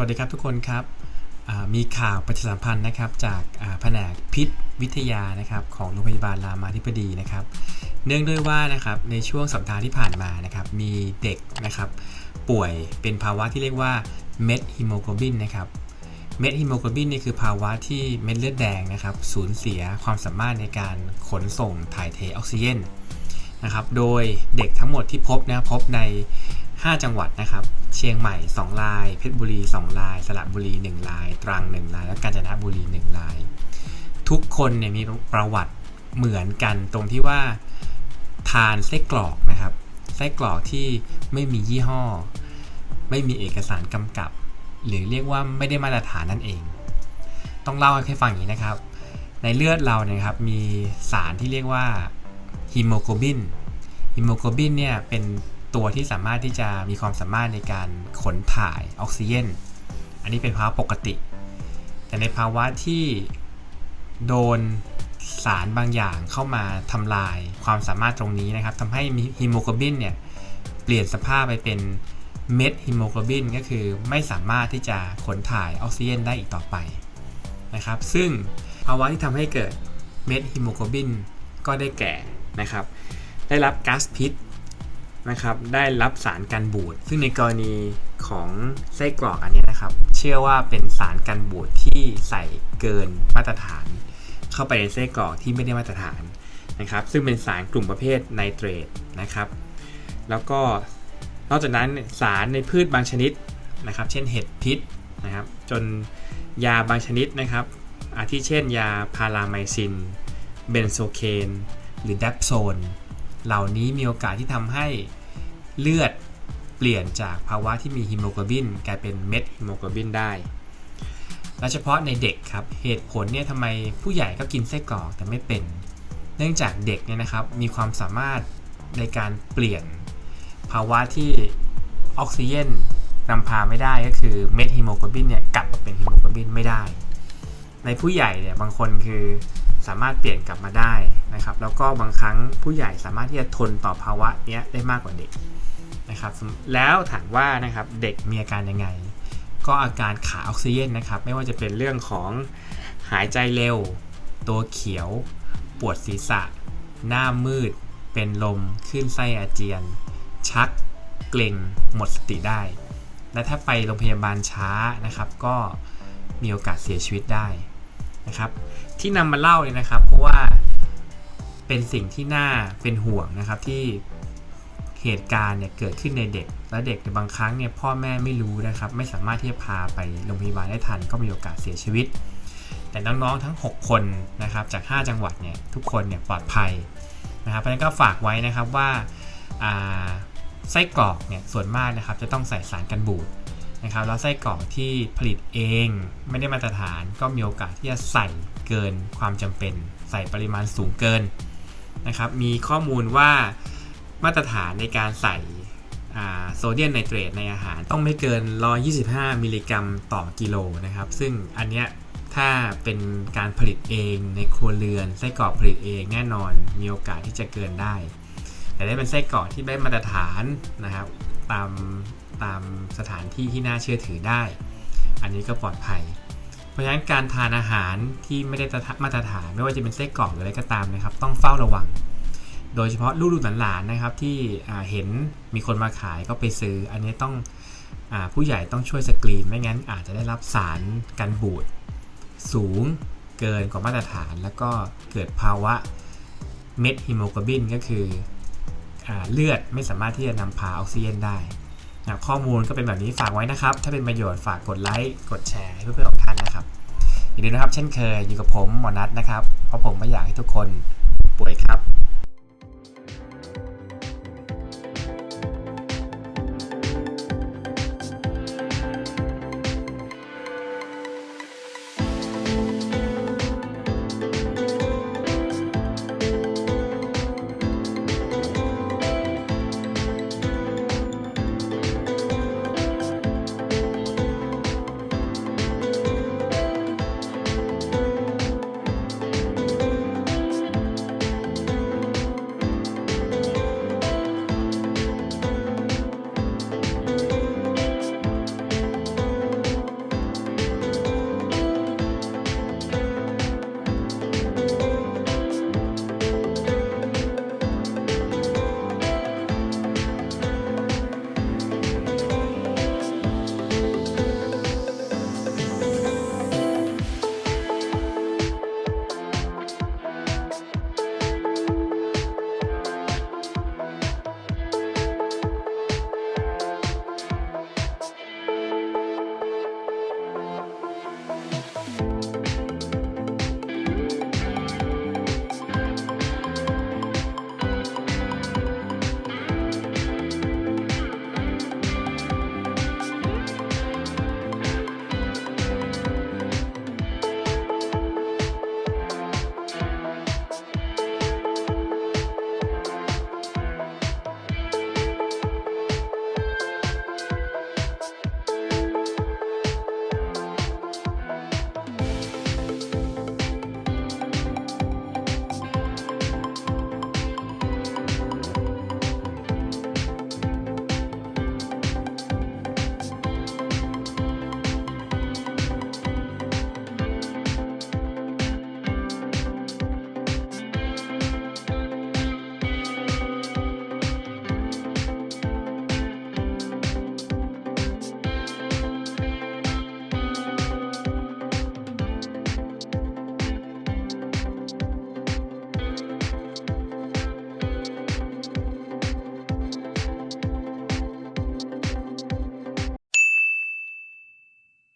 วัสดีครับทุกคนครับมีข่าวประชาสัมพันธ์นะครับจากแผนกพิษวิทยานะครับของโรงพยาบาลรามาธิบดีนะครับ เนื่องด้วยว่านะครับในช่วงสัปดาห์ที่ผ่านมานะครับมีเด็กนะครับป่วยเป็นภาวะที่เรียกว่าเม็ดฮิโมโกลบินนะครับเม็ดฮิโมโกลบินนี่คือภาวะที่เม็ดเลือดแดงนะครับสูญเสียความสามารถในการขนส่งถ่ายเทออกซิเจนนะครับโดยเด็กทั้งหมดที่พบนะพบใน 5 จังหวัดนะครับ เชียงใหม่ 2 ราย เพชรบุรี 2 ราย สระบุรี 1 ราย ตรัง 1 ราย และกาญจนบุรี 1 ราย ทุกคนเนี่ยมีประวัติเหมือนกันตรงที่ว่าทานไส้กรอกนะครับ ไส้กรอกที่ไม่มียี่ห้อ ไม่มีเอกสารกำกับ หรือเรียกว่าไม่ได้มาตรฐานนั่นเอง ต้องเล่าให้ฟังอย่างนี้นะครับ ในเลือดเราเนี่ยครับมีสารที่เรียกว่าฮีโมโกลบินฮีโมโกลบินเนี่ยเป็น ตัวที่สามารถที่จะมีความสามารถในการขนถ่ายออกซิเจนอันนี้เป็นภาวะปกติ แต่ในภาวะที่โดนสารบางอย่างเข้ามาทำลายความสามารถตรงนี้นะครับทำให้ฮีโมโกลบินเนี่ยเปลี่ยนสภาพไปเป็นเม็ดฮีโมโกลบินก็คือไม่สามารถที่จะขนถ่ายออกซิเจนได้อีกต่อไปนะครับ ซึ่งภาวะที่ทำให้เกิดเม็ดฮีโมโกลบินก็ได้แก่นะครับ ได้รับก๊าซพิษ นะครับได้รับสารกันบูดซึ่งในกรณีของไส้กรอกอันนี้นะครับ เชื่อว่าเป็นสารกันบูดที่ใส่เกินมาตรฐาน เข้าไปในไส้กรอกที่ไม่ได้มาตรฐานนะครับ ซึ่งเป็นสารกลุ่มประเภทไนเตรตนะครับ แล้วก็นอกจากนั้นสารในพืชบางชนิดนะครับ เช่นเห็ดพิษนะครับ จนยาบางชนิดนะครับ อาทิเช่นยาพาราไมซิน เบนโซเคน หรือแดปโซน เหล่านี้มีโอกาสที่ทำให้เลือดเปลี่ยนจากภาวะที่มีฮีโมโกลบินกลายเป็นเม็ดฮีโมโกลบินได้ และเฉพาะในเด็กครับ เหตุผลเนี่ยทำไมผู้ใหญ่ก็กินไส้กรอกแต่ไม่เป็น เนื่องจากเด็กเนี่ยนะครับมีความสามารถในการเปลี่ยนภาวะที่ออกซิเจนนำพาไม่ได้ก็คือเม็ดฮีโมโกลบินเนี่ยกลับมาเป็นฮีโมโกลบินไม่ได้ ในผู้ใหญ่เนี่ยบางคนคือ สามารถเปลี่ยนกลับมาได้นะครับ แล้วก็บางครั้งผู้ใหญ่สามารถที่จะทนต่อภาวะเนี้ยได้มากกว่าเด็กนะครับ แล้วถามว่านะครับเด็กมีอาการยังไง ก็อาการขาดออกซิเจนนะครับ ไม่ว่าจะเป็นเรื่องของหายใจเร็ว ตัวเขียว ปวดศีรษะ หน้ามืด เป็นลมขึ้นไส้อาเจียน ชัก เกร็งหมดสติได้ และถ้าไปโรงพยาบาลช้านะครับ ก็มีโอกาสเสียชีวิตได้ นะครับ ที่นำมาเล่าเลยนะครับ เพราะว่าเป็นสิ่งที่น่าเป็นห่วงนะครับที่เหตุการณ์เนี่ยเกิดขึ้นในเด็ก และเด็กในบางครั้งเนี่ยพ่อแม่ไม่รู้นะครับ ไม่สามารถที่จะพาไปโรงพยาบาลได้ทันก็มีโอกาสเสียชีวิต แต่น้องๆทั้ง 6 คนนะครับจาก 5 จังหวัดเนี่ยทุกคนเนี่ยปลอดภัยนะครับเพราะฉะนั้นก็ฝากไว้นะครับว่าไส้กรอกเนี่ยส่วนมากนะครับจะต้องใส่สารกันบูด นะครับแล้วไส้กรอกที่ผลิตเองไม่ได้มาตรฐานก็มีโอกาสที่จะใส่เกินความจำเป็น ใส่ปริมาณสูงเกินนะครับมีข้อมูลว่ามาตรฐานในการใส่โซเดียมไนเตรตในอาหารต้องไม่เกิน 125 มิลลิกรัมต่อกิโลนะครับ ซึ่งอันเนี้ยถ้าเป็นการผลิตเองในครัวเรือนไส้กรอกผลิตเองแน่นอนมีโอกาสที่จะเกินได้ แต่ได้เป็นไส้กรอกที่ได้มาตรฐานนะครับตาม ตามสถานที่ที่น่าเชื่อถือได้ อันนี้ก็ปลอดภัย เพราะฉะนั้นการทานอาหารที่ไม่ได้มาตรฐานไม่ว่าจะเป็นไส้กรอกหรืออะไรก็ตามนะครับ ต้องเฝ้าระวัง โดยเฉพาะลูกๆหลานๆนะครับที่เห็นมีคนมาขายก็ไปซื้อ อันนี้ต้องอผู้ใหญ่ต้องช่วยสกรีน ไม่งั้นอาจจะได้รับสารกันบูดสูงเกินกว่ามาตรฐาน แล้วก็เกิดภาวะเม็ดฮีโมโกลบินก็คืออเลือดไม่สามารถที่จะนำพาออกซิเจนได้ ข้อมูลก็เป็นแบบนี้ฝากไว้นะครับ ถ้าเป็นประโยชน์ฝากกดไลค์กดแชร์ให้เพื่อนๆของท่านนะครับอย่าลืมนะครับ เช่นเคยอยู่กับผมหมอนัทนะครับ เพราะผมไม่อยากให้ทุกคนป่วยครับ